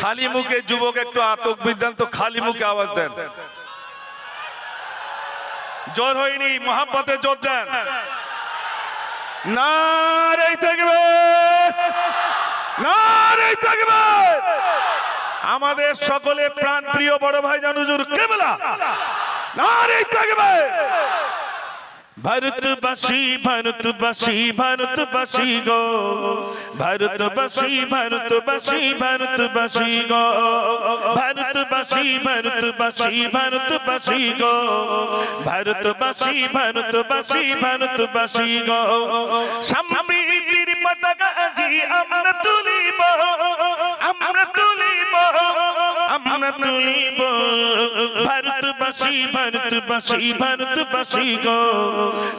খালি মুখে যুবক একটু আতক বিদ্যান তো খালি মুখে আওয়াজ দেন। জোর হয়নি, মহাব্বতে জোর দেন। থাকবে থাকবে। আমাদের সকলে প্রাণ প্রিয় বড় ভাই জানুজুর কেবলা না রে থাকবে। ভারতবাসী ভারতবাসী ভারতবাসী গো। ভারতবাসী ভারতবাসী ভারতবাসী গো। ভারতবাসী ভারতবাসী ভারতবাসী গো। ভারতবাসী ভারতবাসী ভারতবাসী গো। সম্প্রীতির পতাকা আজি আমরা তুলিব। আমরা তুলিব। আমরা তুলিব। ভারতবাসী ভারতবাসী ভারতবাসী গো।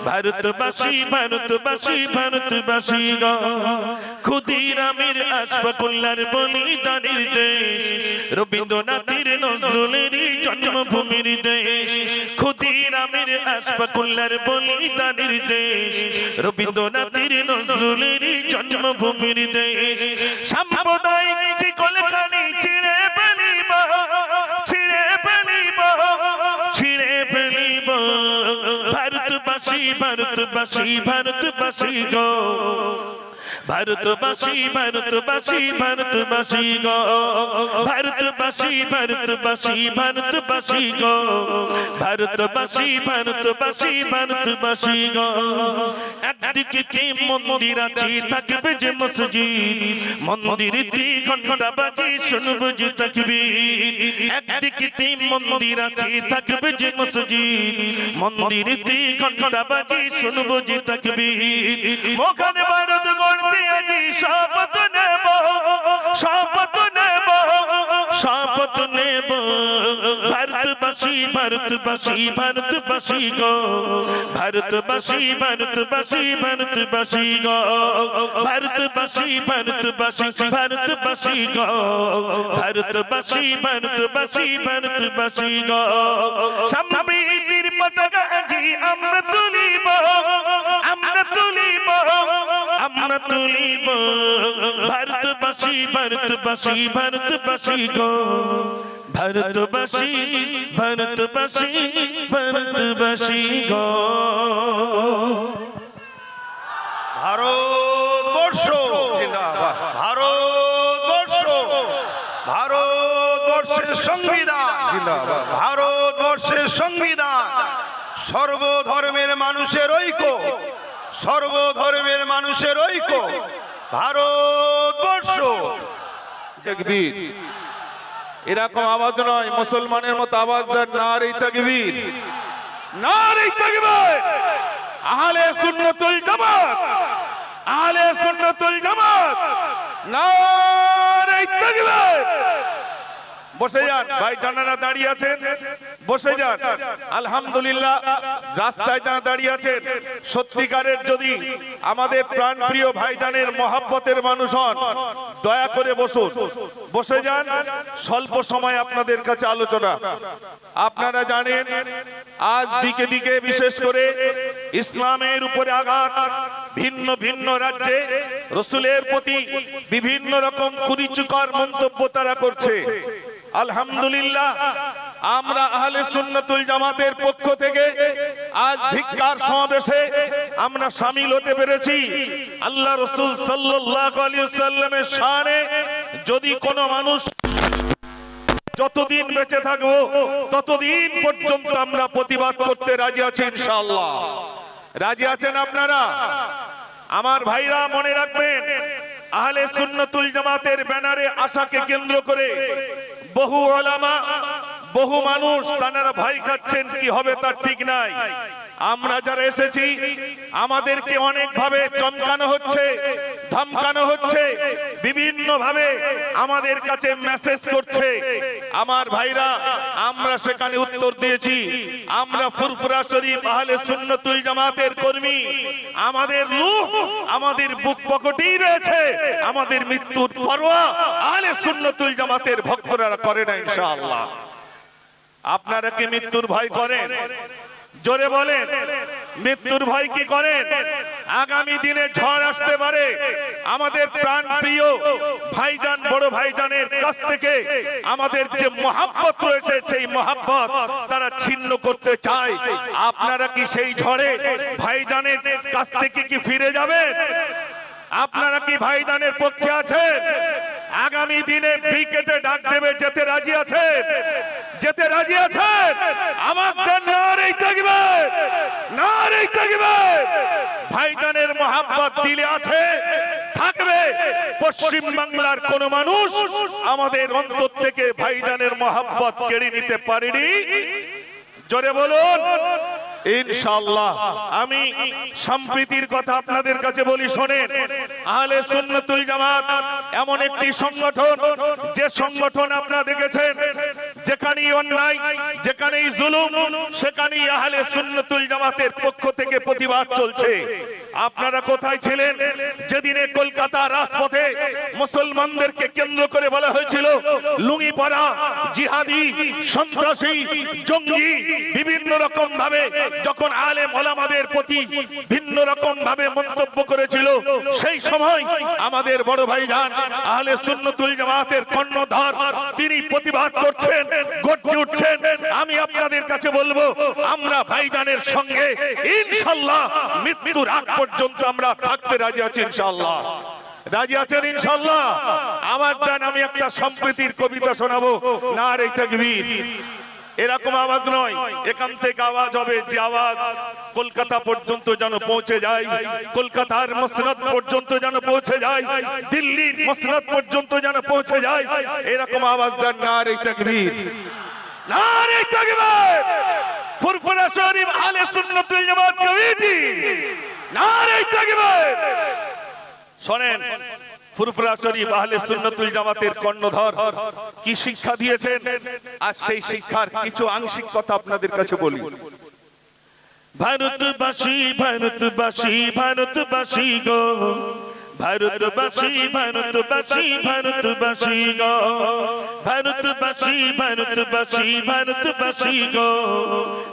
ভারতবাসী ভারতবাসী ভারতবাসী গো। ক্ষুদিরামের আশফাকুল্লার বলিদানের দেশ রবীন্দ্রনাথের নজরুলের জন্মভূমির দেশ ক্ষুদিরামের আশফাকুল্লার বলিদানের দেশ রবীন্দ্রনাথের নজরুলের জন্মভূমির দেশ। সাম্প্রদায়িক ভারতবাসী ভারতবাসী গো। ভারতবাসী ভারতবাসী ভারতবাসী গো। ভারতবাসী ভারতবাসী ভারতবাসী গো। ভারতবাসী ভারতবাসী ভারতবাসী গো। একদিকে কি মন্দির আছে, থাকবে যে মসজিদ। মন্দির তি ঘণ্টা বাজি শুনব যে তাকবীর। একদিকে তি মন্দির আছে, থাকবে যে মসজিদ। মন্দির তি ঘণ্টা বাজি শুনব যে তাকবীর। মোখানে ভারত গড়তে আজি শপথ নেব শপথ নেব শপথ নেব। ভারতবাসী ভারতবাসী ভারতবাসী গো, ভারতবাসী ভারতবাসী ভারতবাসী গো, ভারতবাসী ভারতবাসী ভারতবাসী গো, ভারতবাসী ভারতবাসী ভারতবাসী গো। সম্প্রীতির পতাকা আজি আমরা আমরা তুলিব। ভারতবাসী ভারতবাসী ভারতবাসী গো। ভারতবাসী ভারতবাসী ভারতবাসী গো। ভারতবর্ষ। জিন্দাবাদ। ভারতবর্ষ। ভারতবর্ষের সংবিধান। জিন্দাবাদ। ভারতবর্ষের সংবিধান। সর্বধর্মের মানুষের ঐক্য। সর্বধর্মের মানুষের ঐক্য। ভারতবর্ষ। তকবীর এরকম আওয়াজ নয়, মুসলমানের মতো আওয়াজ দেন না নারী তকবীর। নারী তকবীর! আহলে সুন্নাতুল জামাত! আহলে সুন্নাতুল জামাত! নারী তকবীর! বসে যান, ভাই জানারা দাঁড়িয়ে আছেন। বসে যান। আলহামদুলিল্লাহ, রাস্তায় যারা দাঁড়িয়ে আছেন, সত্যিকারের যদি আমাদের প্রাণ প্রিয় ভাইজানের মহাব্বতের মানুষ হন, দয়া করে বসুন। বসে যান, স্বল্প সময় আপনাদের কাছে আলোচনা। আপনারা জানেন, আজ দিকে দিকে বিশেষ করে ইসলামের উপরে আঘাত, ভিন্ন ভিন্ন রাজ্যে রসুলের প্রতি বিভিন্ন রকম কুরিচুকর মন্তব্য তারা করছে। আলহামদুলিল্লাহ আমরা আহলে সুন্নাতুল জামাতের পক্ষ থেকে আজ ভিক্ষার সমাবেশে আমরা সামিল হতে পেরেছি। আল্লাহ রসুল সাল্লাল্লাহু আলাইহি সাল্লামের শানে যদি কোনো মানুষ যতদিন বেঁচে থাকব, ততদিন পর্যন্ত আমরা প্রতিবাদ করতে রাজি আছি ইনশাআল্লাহ। রাজি আছেন আপনারা? আমার ভাইরা মনে রাখবেন, আহলে সুন্নতুল জামাতের ব্যানারে আশাকে কেন্দ্র করে বহু ওলামা বহু মানুষ তারা ভাই খাচ্ছেন, কি হবে তার ঠিক নাই। আমরা যারা এসেছি, আমাদেরকে অনেক ভাবে চমকানো হচ্ছে, ধমকানো হচ্ছে বিভিন্ন ভাবে আমাদের কাছে মেসেজ করছে। আমার ভাইরা, আমরা সেখানে উত্তর দিয়েছি, আমরা ফুরফুরা শরীফ আহলে সুন্নতুল জামাতের কর্মী। আমাদের রূহ, আমাদের বুক পকেটেই রয়েছে, আমাদের মৃত্যুর পরোয়া আহলে সুন্নতুল জামাতের ভক্তরা করে না, ইনশাআল্লাহ। আপনারা কি মৃত্যুর ভয় করেন? জোরে বলেন, মৃত্যুর ভয় কি করেন? আগামী দিনে ঝড় আসতে পারে। আমাদের প্রাণ প্রিয় ভাইজান, বড় ভাইজানের কাছ থেকে আমাদের যে মহাব্বত রয়েছে, সেই মহাব্বত তারা ছিন্ন করতে চায়। আপনারা কি সেই ঝড়ে ভাইজানের কাছ থেকে কি ফিরে যাবেন? আপনারা কি ভাইজানের পক্ষে আছেন? আগামী দিনে ব্রিকেটে ডাক দেবে, যেতে রাজি আছে? যেতে রাজি আওয়াজ দেন নারেই থাকবে নারেই থাকবে। ভাইজানের মহাব্বত দিলে আছে, থাকবে। পশ্চিম বাংলার কোন মানুষ আমাদের অন্তর থেকে ভাইজানের মহাব্বত কেড়ে নিতে পারেনি? জোরে বলুন। ইনশাআল্লাহ। আমি সম্প্রীতির কথা আপনাদের কাছে বলি, শোনেন, আহলে সুন্নতুল জামাত এমন একটি সংগঠন, যে সংগঠন আপনারা দেখেছেন, যেখানেই অন্যায়, যেখানেই জুলুম, সেখানেই আহলে সুন্নতুল জামাতের পক্ষ থেকে প্রতিবাদ চলছে। আপনারা কোথায় ছিলেন? যেদিনে কলকাতা রাজপথে মুসলমানদেরকে কেন্দ্র করে বলা হয়েছিল লুঙ্গি পরা জিহাদি, সন্ত্রাসী, জঙ্গি, বিভিন্ন রকম ভাবে যখন আলেম ওলামাদের প্রতি ভিন্ন রকম ভাবে মন্তব্য করেছিল, সেই সময় আমাদের বড় ভাই যান আহলে সুন্নতুল জামাতের কর্ণধার, তিনি প্রতিবাদ করছেন, গর্জে উঠছেন। আমি আপনাদের কাছে বলব, আমরা ভাইজানের সঙ্গে ইনশাল্লাহ মৃত্যুর আগ পর্যন্ত আমরা থাকতে রাজি আছি ইনশাল্লাহ রাজি আছেন ইনশাল্লাহ আমার দেন, আমি একটা সম্প্রীতির কবিতা শোনাবো। না রে তকবীর। এরকম আওয়াজ নয়। এখান থেকে আওয়াজ হবে, যে আওয়াজ কলকাতা পর্যন্ত যেন পৌঁছে যায়, কলকাতার মসনদ পর্যন্ত যেন পৌঁছে যায়, দিল্লির মসনদ পর্যন্ত যেন পৌঁছে যায়। এরকম আওয়াজ দেন না রে তকবীর। না রে তকবীর! ফুরফুরা শরীফ আলে সুন্নাতুল জামাত কমিটি। শোনেন, ফুরফুরা শরীফ আহলে সুন্নতুল জামাতের কর্ণধর কি শিক্ষা দিয়েছেন? আর সেই শিক্ষার কিছু আংশিক কথা আপনাদের কাছে বলি। ভারতবাসী ভারতবাসী ভারতবাসী গো। ভারতবাসী ভারতবাসী ভারতবাসী গো। ভারতবাসী ভারতবাসী ভারতবাসী গো।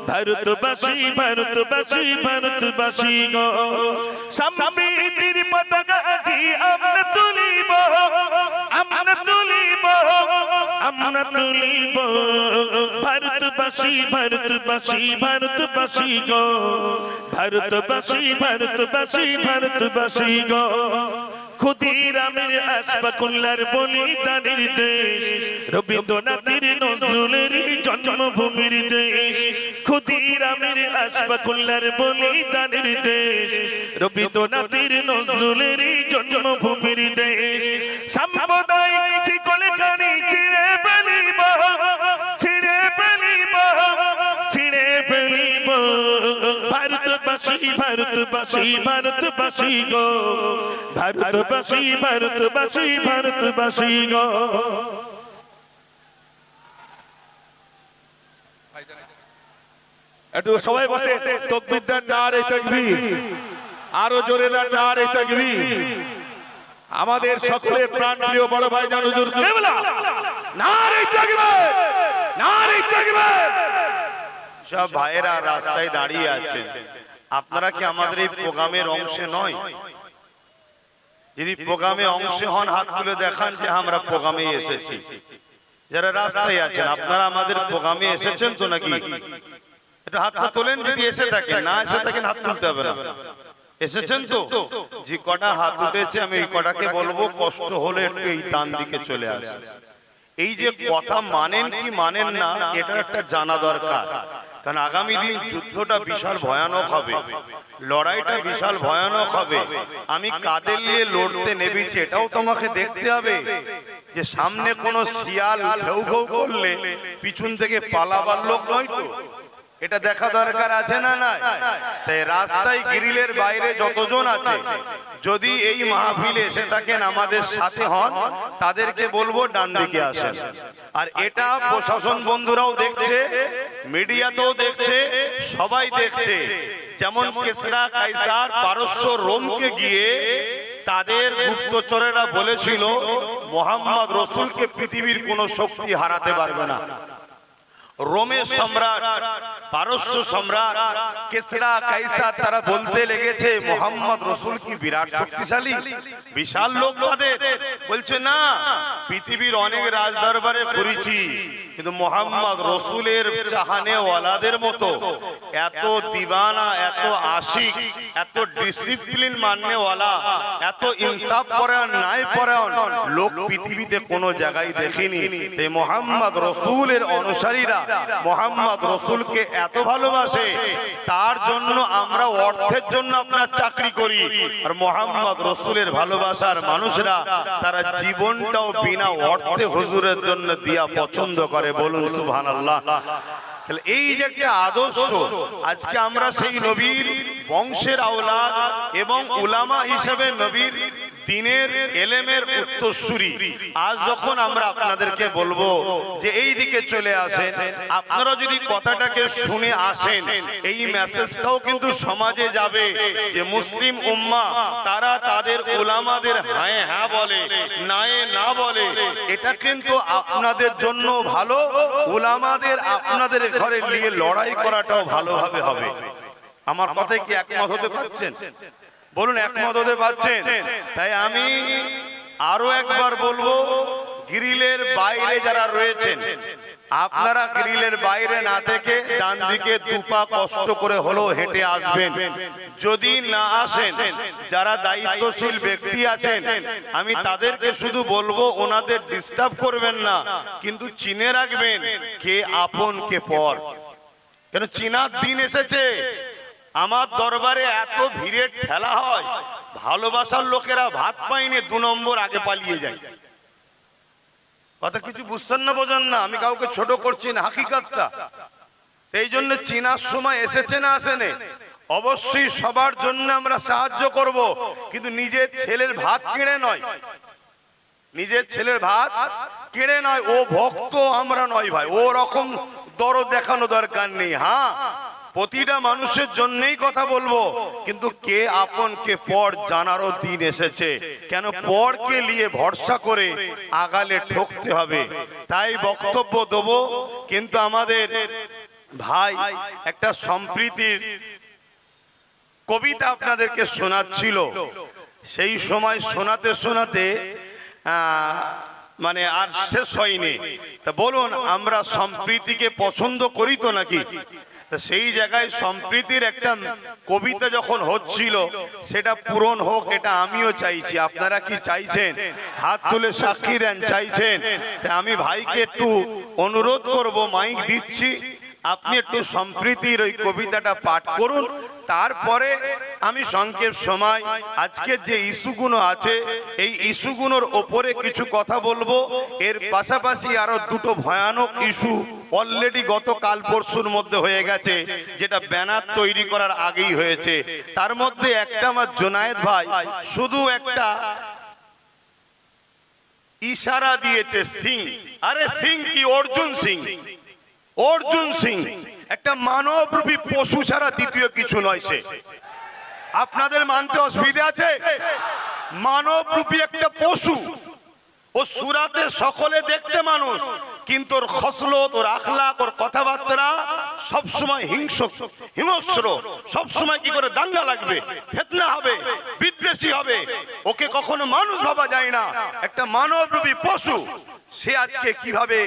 ভারতবাসী ভারতবাসী ভারতবাসী গো। সম্প্রীতির পতাকা জি আমরা আমরা তুলিব ভারতবাসী ভারতবাসী ভারতবাসী গো। ভারতবাসী ভারতবাসী ভারতবাসী গো। ক্ষুদিরামের আসবাকুল্লার বলিদানের দেশ, রবীন্দ্রনাথের নজরুলের জন্মভূমির দেশ ক্ষুদিরামের আসবাকুল্লার দেশ, রবীন্দ্রনাথের নজরুলের জন্মভূমির দেশ। সাম্প্রদায়িক ভারতবাসী ভারতবাসী গো। ভারতবাসী ভারতবাসী ভারতবাসী গো। একটু সবাই বসে তকবির দেন না রে তকবির। আরও জোরে দেন না রে তকবির। আমাদের সকলের প্রাণ প্রিয় বড় ভাই জান হুজুর কেবলা না রে তকবির! না রে তকবির! সব ভাইয়েরা রাস্তায় দাঁড়িয়ে আছে। আপনারা কি আমাদের এই প্রোগ্রামের অংশে নয়? যদি প্রোগ্রামে অংশে হন হাত তুলে দেখান যে আমরা প্রোগ্রামে এসেছি। যারা রাস্তায় আছেন আপনারা আমাদের প্রোগ্রামে এসেছেন তো নাকি? একটু হাতটা তোলেন যদি এসে থাকেন না এসে থাকেন হাত তুলতে হবে না। এসেছেন তো? যে কটা হাত উঠেছে আমি এই কটাকে বলব কষ্ট হলে একটু এই ডান দিকে চলে আসে এই যে কথা মানেন কি মানেন না এটা একটা জানা দরকার। কারণ আগামী দিন যুদ্ধটা বিশাল ভয়ানক হবে। লড়াইটা বিশাল ভয়ানক হবে। আমি কাদের নিয়ে লড়তে নেবেছি এটাও তোমাকে দেখতে হবে যে সামনে কোনো শিয়াল ঘেউ ঘেউ করলে পিছন থেকে পালাবার লোক নয় তো? এটা দেখা দরকার আছে না না তাই রাস্তায় গ্রিলের বাইরে যতজন আছে, যদি এই মাহফিলে এসে থাকেন, আমাদের সাথে হন, তাদেরকে বলব ডান দিকে আসেন। আর এটা প্রশাসন বন্ধুরাও দেখছে, মিডিয়াতেও দেখছে, সবাই দেখছে। যেমন কেসরা, কাইসার, পারস্য, রোমকে গিয়ে তাদের গুপ্তচরেরা বলেছিল, মোহাম্মদ রসুলকে পৃথিবীর কোনো শক্তি হারাতে পারবে না। রোমের সম্রাট, পারস্য সম্রাট, কেসরা কাইসার তারা বলতে লেগেছে, মোহাম্মদ রসুল কি বিরাট শক্তিশালী? বিশাল লোক বলছে, না, পৃথিবীর অনেক রাজদরবারে করেছি কিন্তু মোহাম্মদ রসুলের চাহানে ওয়ালাদের মতো এত দিবানা, এত আশিক, এত ডিসিপ্লিন মাননেওয়ালা, এত ইনসাফ পরায়ণ নাই পরায়ণ লোক পৃথিবীতে কোনো জায়গায় দেখিনি। এই মোহাম্মদ রসুলের অনুসারীরা মোহাম্মদ রসুলকে এত ভালোবাসে, তার জন্য আমরা অর্থের জন্য আপনার চাকরি করি। আর মোহাম্মদ রসুলের ভালোবাসার মানুষরা তারা জীবনটাও বিনা অর্থে হুজুরের জন্য দিয়া পছন্দ করে। বলুন সুহান আল্লাহ তাহলে এই যে একটা আদর্শ, আজকে আমরা সেই নবীর বংশের আওলাদ এবং উলামা হিসেবে নবীর দিনের এলেমের উত্তরসূরি। আজ যখন আমরা আপনাদেরকে বলব যে এই দিকে চলে আসেন, আপনারা যদি কথাটাকে শুনে আসেন, এই মেসেজটাও কিন্তু সমাজে যাবে যে মুসলিম উম্মা, তারা তাদের উলামাদের হ্যাঁ হ্যাঁ বলে, নায়ে না বলে। এটা কিন্তু আপনাদের জন্য ভালো, উলামাদের আপনাদের ঘরে নিয়ে লড়াই করাটাও ভালোভাবে হবে। আমার কথায় কি একমত হতে পারছেন? বলুন একমত হতে পারছেন তাই আমি আরও একবার বলব গ্রিলের বাইরে যারা রয়েছেন আপনারা গ্রিলের বাইরে না থেকে ডান দিকে দুপা কষ্ট করে হলেও হেঁটে আসবেন। যদি না আসেন যারা দায়িত্বশীল ব্যক্তি আছেন আমি তাদেরকে শুধু বলব ওনাদের ডিস্টার্ব করবেন না কিন্তু চিনে রাখবেন কে আপন কে পর। কেন চিনার দিন এসেছে। আমার দরবারে এত ভিড়ে ঠেলা হয়, ভালোবাসার লোকেরা ভাত পাইনি দু নম্বর আগে পালিয়ে যায়। কথা কিছু বুঝছেন না, বোঝেন না, আমি কাউকে ছোট করছি না, হাকিকাতটা। এই জন্য চিনার সময় এসেছে না আসেনে? অবশ্যই সবার জন্য আমরা সাহায্য করব, কিন্তু নিজের ছেলের ভাত কিনে নয়। নিজের ছেলের ভাত কিনে নয়, ও ভক্ত, আমরা নয় ভাই, ও রকম দরদ দেখানো দরকার নেই হ্যাঁ প্রতিটা মানুষের জন্যই কথা বলব। কিন্তু কে আপন, কে পর জানারও দিন এসেছে। কেন পরকে নিয়ে ভরসা করে আগালে ঠকতে হবে? তাই বক্তব্য দেবো। কিন্তু আমাদের ভাই একটা সম্প্রীতির কবিতা আপনাদেরকে শোনাচ্ছিল। সেই সময় শোনাতে শোনাতে মানে আর শেষ হয়নি। তা বলুন, আমরা সম্প্রীতিকে পছন্দ করি তো নাকি? সেই জায়গায় সম্প্রীতির একটা কবিতা যখন হচ্ছিল, সেটা পূরণ হোক, এটা আমিও চাইছি। আপনারা কি চাইছেন? হাত তুলে সাক্ষী দেন, চাইছেন? আমি ভাইকে একটু অনুরোধ করব, মাইক দিচ্ছি। আপনি একটু সম্প্রীতির ওই কবিতাটা পাঠ করুন। তারপরে আমি সংক্ষেপ সময়। আজকের যে ইস্যুগুলো আছে এই ইস্যুগুলোর ওপরে কিছু কথা বলব। এর পাশাপাশি আরও দুটো ভয়ানক ইস্যু অলরেডি গত কাল পরশুর মধ্যে হয়ে গেছে যেটা ব্যানার তৈরি করার আগেই হয়েছে। তার মধ্যে একটা আমার জোনায়েদ ভাই শুধু একটা ইশারা দিয়েছে সিং। আরে সিং কি অর্জুন সিং? অর্জুন সিং, একটা মানবরূপী পশু ছাড়া দ্বিতীয় কিছু নয় সে। আপনাদের মানতে অসুবিধা আছে? মানবরূপী একটা পশু, ও সুরাতে সকলে দেখতে মানুষ, কিন্তু ওর খসলত, ওর আখলাক ওর কথাবার্তা সবসময় হিংস্র হিংস্র, সবসময় কি করে দাঙ্গা লাগবে, ফেতনা হবে, বিদ্বেষী হবে, ওকে কখনো মানুষ ভাবা যায় না। একটা মানবরূপী পশু, সে আজকে কীভাবে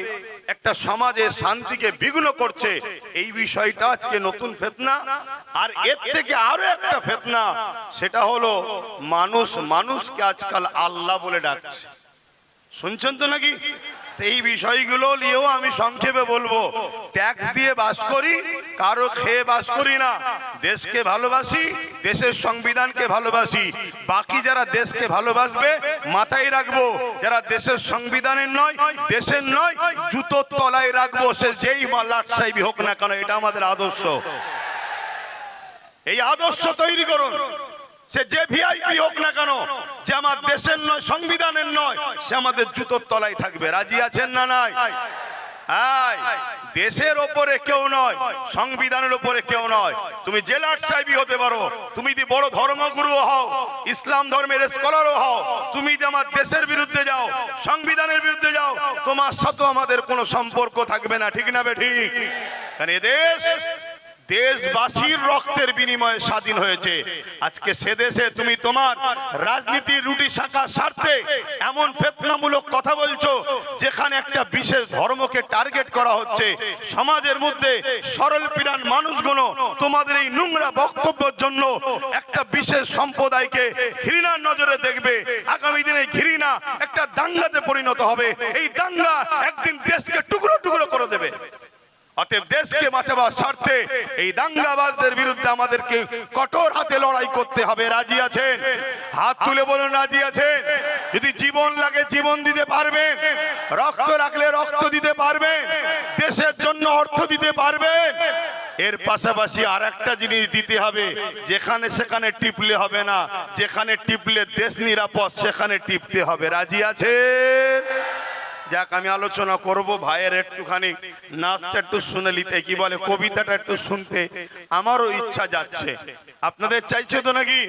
একটা সমাজে শান্তিকে বিঘ্ন করছে, এই বিষয়টা আজকে নতুন ফেতনা। আর এর থেকে আরও একটা ফেতনা, সেটা হলো মানুষ মানুষকে আজকাল আল্লাহ বলে ডাকছে। শুনছেন তো নাকি? এই বিষয়গুলো নিয়েও আমি সংক্ষেপে বলব। ট্যাক্স দিয়ে বাস করি, কারও খেয়ে বাস করি না। দেশকে ভালোবাসি, দেশের সংবিধানকে ভালোবাসি। বাকি যারা দেশকে ভালোবাসবে, মাথায় রাখব, যারা দেশের সংবিধানের নয়, দেশের নয়, জুতোর তলায় রাখব, সে যেই মাল্লাট সাহেবই হোক না কেন, এটা আমাদের আদর্শ। এই আদর্শ তৈরি করুন। সে যে ভিআইপি হোক না কেন, যে আমার দেশের নয়, সংবিধানের নয়, সে আমাদের জুতোর তলায় থাকবে। রাজি আছেন না নাই? দেশের ওপরে কেউ নয়, সংবিধানের ওপরে কেউ নয়। তুমি জেলার সাহেবই হতে পারো, তুমি যদি বড় ধর্মগুরু হও, ইসলাম ধর্মের স্কলারও হও, তুমি যদি আমার দেশের বিরুদ্ধে যাও, সংবিধানের বিরুদ্ধে যাও, তোমার সাথে আমাদের কোনো সম্পর্ক থাকবে না, ঠিক না বে ঠিক? কারণ এ দেশ দেশবাসীর রক্তের বিনিময়ে স্বাধীন হয়েছে। আজকে সে দেশে তুমি তোমার রাজনীতির রুটি শাখা স্বার্থে এমন ফেতনামূলক কথা বলছো, যেখানে একটা বিশেষ ধর্মকে টার্গেট করা হচ্ছে। সমাজের মধ্যে সরল পিরান মানুষগুলো তোমাদের এই নোংরা বক্তব্যের জন্য একটা বিশেষ সম্প্রদায়কে ঘৃণার নজরে দেখবে। আগামী দিনে ঘৃণা একটা দাঙ্গাতে পরিণত হবে। এই দাঙ্গা একদিন দেশকে টুকরো টুকরো করে দেবে। অতএব দেশকে বাঁচাবার স্বার্থে এই দাঙ্গাবাজদের বিরুদ্ধে আমাদেরকে কঠোর হাতে লড়াই করতে হবে। রাজি আছেন? হাত তুলে বলুন, রাজি আছেন? যদি জীবন লাগে, জীবন দিতে পারবেন। রক্ত রাখলে রক্ত দিতে পারবেন। দেশের জন্য অর্থ দিতে পারবেন। এর পাশাপাশি আর একটা জিনিস দিতে হবে। যেখানে সেখানে টিপলে হবে না। যেখানে টিপলে দেশ নিরাপদ, সেখানে টিপতে হবে। রাজি আছেন? যাক, আমি আলোচনা করব ভাইয়ের একটুখানি। নাচটা একটু শুনে নিতে, কি বলে, কবিতাটা একটু শুনতে। আমারও ইচ্ছা যাচ্ছে। আপনাদের চাইছে তো নাকি?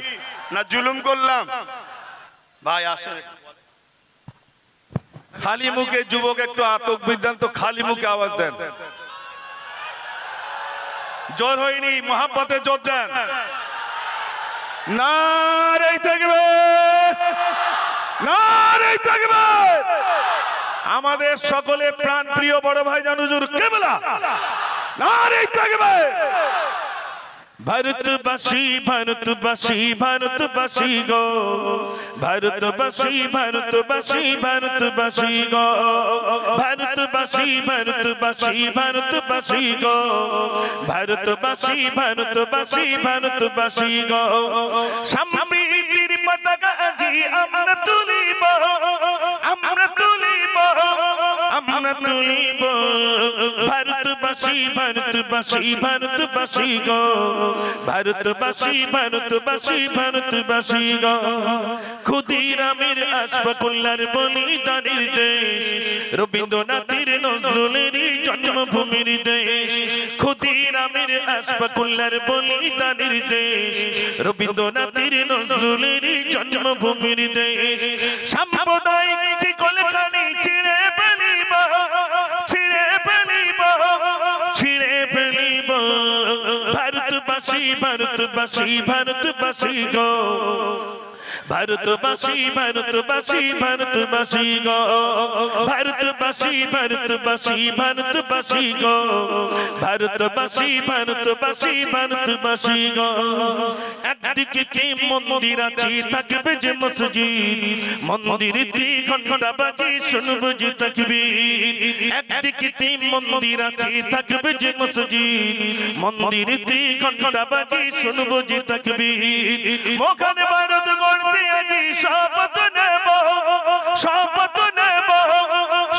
না জুলুম করলাম? ভাই, আসেন। খালি মুখে যুবক একটু আতক বিদ্যান্ত, খালি মুখে আওয়াজ দেন। জোর হয়নি, মহাব্বতে জোর দেন। নারে থাকবে নারে থাকবে। আমাদের সকলে প্রাণ প্রিয় বড় ভাই জানুজুর কেবলা। নারে থাকবে ভারতবাসী ভারতবাসী ভারতবাসী গো। ভারতবাসী ভারতবাসী ভারতবাসী গো। ভারতবাসী ভারতবাসী ভারতবাসী গো। ভারতবাসী ভারতবাসী ভারতবাসী গো। তুলিব। ভারতবাসী ভারতবাসী ভারতবাসী গো। ভারতবাসী ভারতবাসী ভারতবাসী গো। ক্ষুদিরামের আশফাকুল্লার বলিদানের দেশ, রবীন্দ্রনাথের নজরুলের জন্মভূমির দেশ ক্ষুদিরামের আশফাকুল্লার বলিদানের দেশ, রবীন্দ্রনাথের নজরুলের জন্মভূমির দেশ। সাম্প্রদায়িক চিকলখানি ছিঁড়ে ভারতবাসী ভারতবাসী গো। ভারতবাসী ভারতবাসী ভারতবাসী গো। ভারতবাসী ভারতবাসী ভারতবাসী গো। ভারতবাসী ভারতবাসী ভারতবাসী গো। একদিকে কি মন্দির আছে, থাকবে যে মসজিদ। মন্দির দি ঘণ্টা বাজি শুনব যে তাকবীর। একদিকে কি মন্দির আছে, থাকবে যে মসজিদ। মন্দির দি ঘণ্টা বাজি শুনব যে তাকবীর। মোখানে ভারত গড়তে আজি শপথ নেব শপথ নেব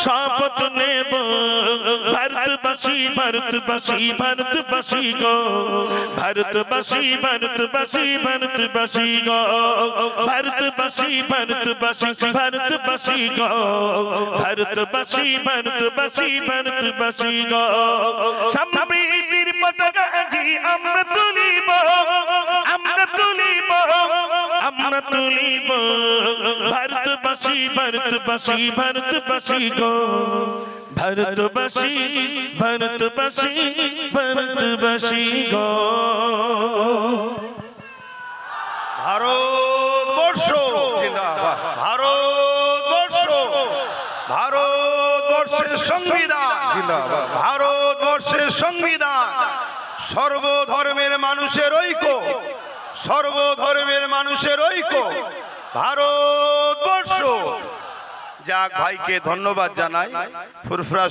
শপথ নেব। ভারতবাসী ভারতবাসী ভারতবাসী গো, ভারতবাসী ভারতবাসী ভারতবাসী গো, ভারতবাসী ভারতবাসী ভারতবাসী গো, ভারতবাসী ভারতবাসী ভারতবাসী গো। সম্প্রীতির পতাকা তুলিব আমরা তুলিব। ভারতবাসী ভারতবাসী ভারতবাসী গো। ভারতবাসী ভারতবাসী ভারতবাসী গো। ভারতবর্ষ ভারতবর্ষ ভারতবর্ষের সংবিধান। ভারতবর্ষের সংবিধান। সর্বধর্মের মানুষের ঐক্য। সর্বধর্মের মানুষের ঐক্য। ভারতবর্ষ। যাক ভাইকে ধন্যবাদ জানাই। ফুরফুরা